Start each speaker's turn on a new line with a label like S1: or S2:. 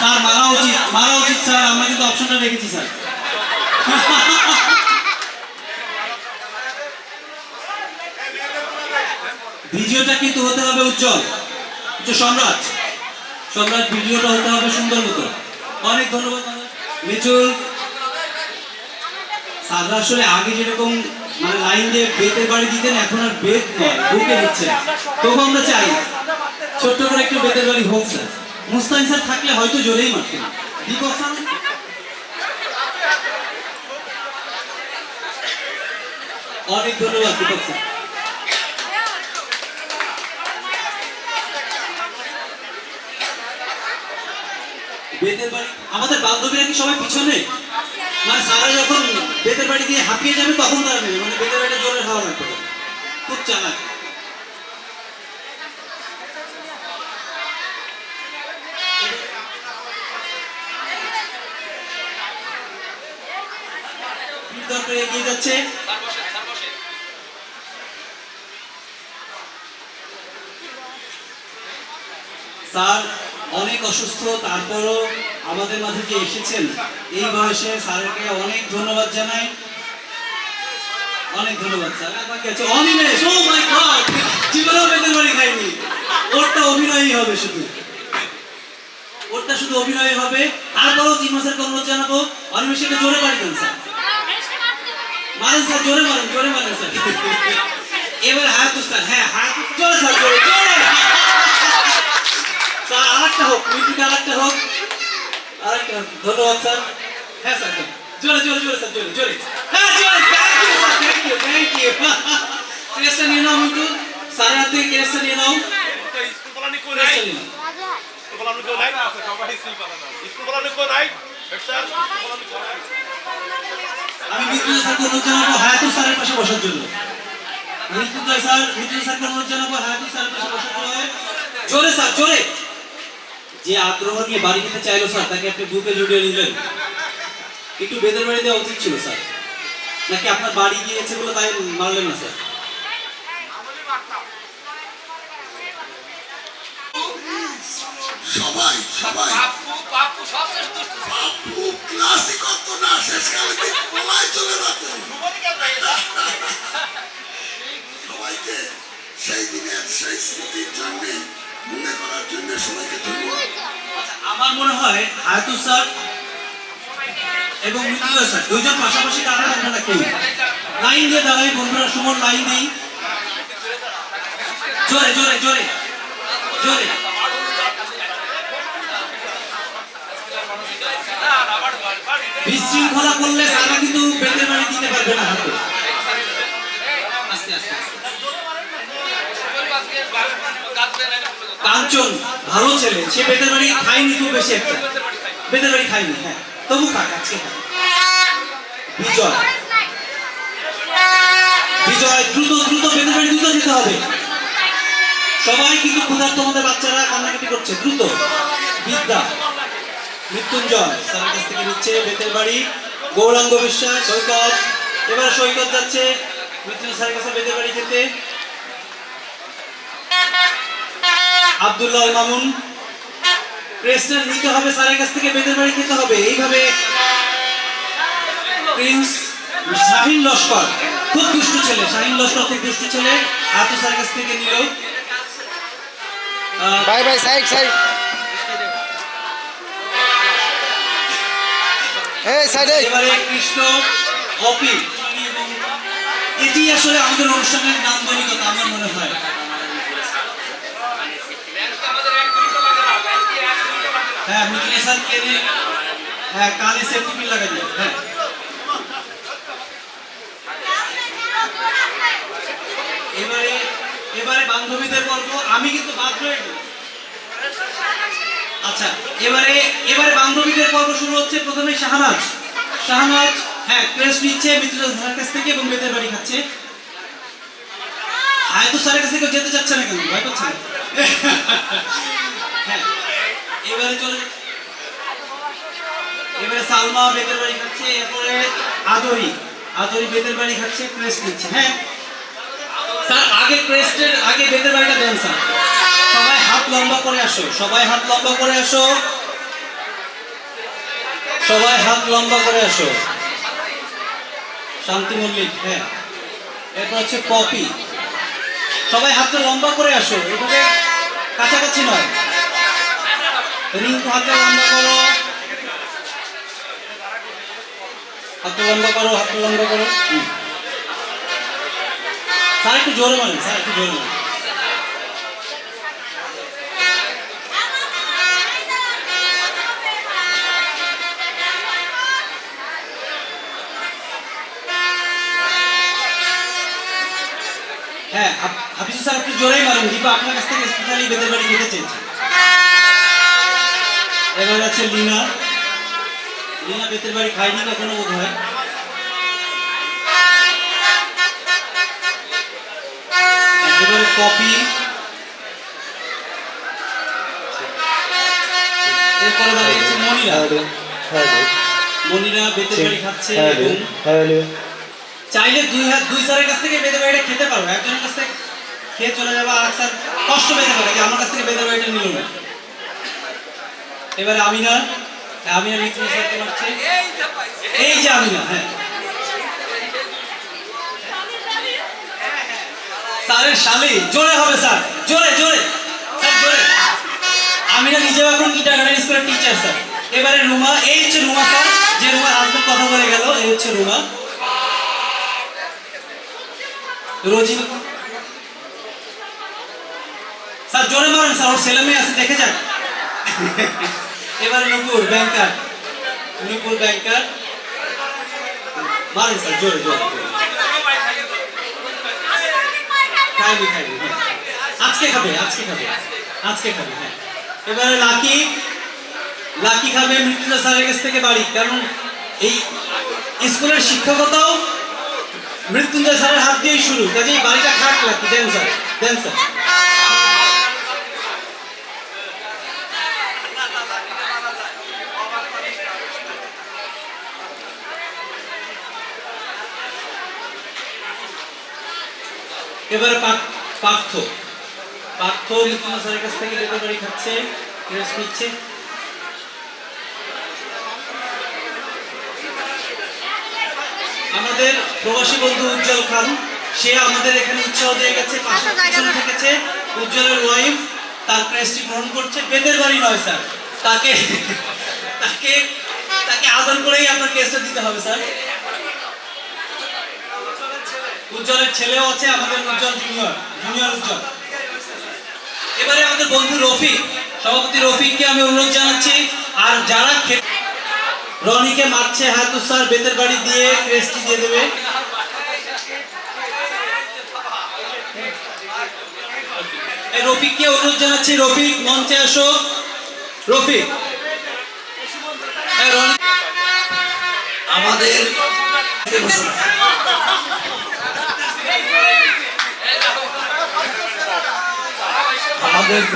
S1: Sir, মারা উচিত মারা উচিত, স্যার, আমরা কিন্তু অপশনটা রেখেছি, স্যার। ভিডিওটা কিন্তু হতে হবে উজ্জ্বল। সম্রাট। সম্রাট, ভিডিওটা হতে হবে সুন্দর মতো। অনেক ধন্যবাদ মিচুল স্যাররা আসলে আগে যেরকম মানে লাইন দিয়ে বেতের বাড়ি দিতেন, এখন আর বেত নয় দিচ্ছেন তবু আমরা চাই, ছোট্ট করে একটু বেতের বাড়ি হোক স্যার। মুস্তান স্যার থাকলে হয়তো জোরেই মারতেন। দীপক স্যার? অনেক ধন্যবাদ, দীপক স্যার। বেতের বাড়ি আমাদের বান্ধবীরা কি সবাই পিছনে? মানে সারা যখন বেতের বাড়ি দিয়ে হাঁপিয়ে যাবে, তখন তারা নেবে। মানে বেতের বাড়ি জোরে খাওয়া লাগবে। খুব চালাক। এগিয়ে যাচ্ছে। স্যার অনেক অসুস্থ, তারপরও আমাদের মাঝে যে এসেছেন, এই বয়সে স্যারকে অনেক ধন্যবাদ জানাই। অনেক ধন্যবাদ, স্যার। অনুরোধ জানাব। জোরে জোরে জোরে এবার হাত হ্যাঁ হাত স্যার স্যার আরেকটা হোক মিটিং আরেকটা হোক। আরেকটা হোক। ধন্যবাদ স্যার। হ্যাঁ স্যার। জোরে জোরে জোরে স্যার জোরে জোরে। হ্যাঁ জোরে thank you sir thank you thank you নিয়ে নাও মিন্টু। স্যারের হাত থেকে নিয়ে নাও।
S2: স্কুল কই নাই। স্কুল পড়ানি কই নাই সবাই স্কুল স্কুল পড়ানি কই নাই। স্যার স্কুল পড়ানি কই নাই।
S1: আমি মৃত্যুঞ্জয় স্যারকে অনুরোধ জানাব হায়াতুল স্যারের পাশে বসার জন্য। মৃত্যুঞ্জয় স্যার মৃত্যুঞ্জয় স্যারকে অনুরোধ জানাব হায়াতুল স্যারের পাশে বসার জন্য। জোরে স্যার জোরে। যে আগ্রহ নিয়ে বাড়ি যেতে চাইলো স্যার তাকে আপনি বুকে জড়িয়ে নিলেন। একটু বেদের বাড়ি দেওয়া উচিত ছিল স্যার। নাকি আপনার বাড়ি গিয়েছে বলে তাই মারলেন না স্যার?
S3: সবাই সবাই।
S4: বাপু বাপু সবচেয়ে দুষ্ট
S3: বাপু ক্লাসিক হতো না শেষকালে দিন চলে যেত সবাইকে সেই দিনের সেই স্মৃতির জন্য
S1: আমার মনে হয় হায়াতুল স্যার এবং মৃত্যুঞ্জয় স্যার, দুইজন পাশাপাশি দাঁড়ান আপনারা কেউ লাইন দিয়ে দাঁড়াই, বন্ধুরা, সুমন, লাইন নেই জোরে জোরে জোরে জোরে। বিশৃঙ্খলা করলে তারা কিন্তু বেতের বাড়ি দিতে পারবে না হাতে। কাঞ্চন ভালো ছেলে, সে বেতের বাড়ি খায়নি খুব বেশি একটা। বেতের বাড়ি খায়নি হ্যাঁ। তবু খাক আজকে বিজয়। বিজয়, দ্রুত দ্রুত বেতের বাড়ি দ্রুত যেতে হবে। সবাই কিন্তু ক্ষুধার্ত আমাদের বাচ্চারা কান্নাকাটি করছে, দ্রুত। বিদ্যা, মৃত্যুঞ্জয় স্যারের কাছ থেকে নিচ্ছে বেতের বাড়ি। গৌরাঙ্গ বিশ্বাস, সৈকত। এবার সৈকত যাচ্ছে মৃত্যুঞ্জয় স্যারের কাছে বেতের বাড়ি যেতে। আব্দুল্লাহ মামুন ক্রেস্টার নিতে হবে স্যারের কাছ থেকে বেদের বাড়ি খেতে হবে। এইভাবে প্রিন্স শাহিন লস্কর খুব দুষ্টু ছেলে শাহিন লস্কর খুব দুষ্টু ছেলে এত স্যারের কাছ থেকে নিল।
S5: বাই বাই সাইড সাইড এই সাইডে
S1: এবারে কৃষ্ণ অপি। এটি আসলে আমাদের অনুষ্ঠানের নান্দনিকতা আমার মনে হয়
S4: ব্যাংকে আমাদের এক মিনিটও লাগে না ব্যাংকে এক মিনিটও লাগে না
S1: হ্যাঁ কে হ্যাঁ হ্যাঁ। আচ্ছা এবারে এবারে বান্ধবীদের পর্ব শুরু হচ্ছে প্রথমে শাহনাজ। শাহনাজ হ্যাঁ ক্রেস নিচ্ছে স্যারের কাছ থেকে এবং বেতের বাড়ি খাচ্ছে। হয়তো স্যারের কাছে কেউ যেতে চাচ্ছে না কেন? ভয় পাচ্ছে না হ্যাঁ এবারে চলে এবারে সালমা বেতের বাড়ি খাচ্ছে, এরপরে আদরি। আদরি বেতের বাড়ি খাচ্ছে ক্রেস্ট নিচ্ছে হ্যাঁ? স্যার, আগে ক্রেস্টের আগে বেতের বাড়িটা দেন, স্যার। সবাই হাত লম্বা করে আসো, সবাই হাত লম্বা করে আসো। সবাই হাত লম্বা করে আসো। শান্তি মল্লিক হ্যাঁ। এরপর হচ্ছে পপি। সবাই হাতটা লম্বা করে আসো, এভাবে কাছাকাছি নয়। রিঙ্কু হাতটা লম্বা করো। হাতটা লম্বা করো, হাতটা লম্বা করো। স্যার, একটু জোরে মারেন স্যার, একটু জোরে হ্যাঁ জোরেই মারুন। দীপা আপনার কাছ থেকে স্পেশালি বেদের বাড়ি খেতে চেয়েছি। এবার আছে লিনা। লিনা বেতের বাড়ি খাইনি কখনো বোধ হয় কপি এরপরে দাঁড়িয়েছে মনিরা। মনিরা বেতের বাড়ি খাচ্ছে এবং চাইলে দুই হাত দুই স্যারের কাছ থেকে বেদের বাড়িটা খেতে পারো একজনের কাছ থেকে খেয়ে চলে যাব আর স্যার কষ্ট পেতে পারে যে আমার কাছ থেকে বেদের বাড়িটা নিল না। এবারে আমিনা হ্যাঁ, স্যারকে মারছে এই যে আমিনা হ্যাঁ। স্যারের শালি জোরে হবে স্যার জোরে জোরে। স্যার জোরে। আমিনা নিজেও এখন গিটার গার্ডেন স্কুলের টিচার স্যার। এবারে রুমা এই হচ্ছে রুমা স্যার যে রুমা হাজবেন্ড কথা বলে গেল এই হচ্ছে রুমা। রোজি স্যার জোরে মারেন স্যার ওর ছেলে মেয়ে আছে দেখে যান। এবারে নুপুর, ব্যাংকার। নুপুর, ব্যাংকার। মারেন স্যার, জোরে জোরে। খাইবি খাইবি হ্যাঁ। আজকে খাবে আজকে খাবে আজকে খাবে হ্যাঁ। এবারে লাকি লাকি খাবে মৃত্যুঞ্জয় স্যারের কাছ থেকে বাড়ি, কারণ এই স্কুলের শিক্ষকতাও মৃত্যুঞ্জয় স্যারের হাত দিয়েই শুরু। কাজেই বাড়িটা খাট লাকি দেন স্যার দেন স্যার। এবারে পার্থ- পার্থ পার্থ স্যারের কাছ থেকে বাড়ি খাচ্ছে রেস্ট নিচ্ছে। আমাদের প্রবাসী বন্ধু উজ্জ্বল খান সে আমাদের এখানে উৎসাহ দিয়ে গেছে পাশে থেকেছে। উজ্জ্বলের ওয়াইফ তার ক্রেস্টটি গ্রহণ করছে। বেদের বাড়ি নয় স্যার। তাকে তাকে তাকে আদর করেই আপনার কেসটা দিতে হবে স্যার। উজ্জ্বলের ছেলেও আছে আমাদের উজ্জ্বল জুনিয়র জুনিয়র উজ্জ্বল। এবারে আমাদের বন্ধু রফিক সভাপতি রফিককে আমি অনুরোধ জানাচ্ছি আর যারা রনিকে মারছে হাত স্যার বেতের বাড়ি দিয়ে ক্রেস্টি দিয়ে দেবে। রফিককে অনুরোধ জানাচ্ছি রফিক মঞ্চে আসো। রফিক। হ্যাঁ, রনি
S3: আমাদের আমাদের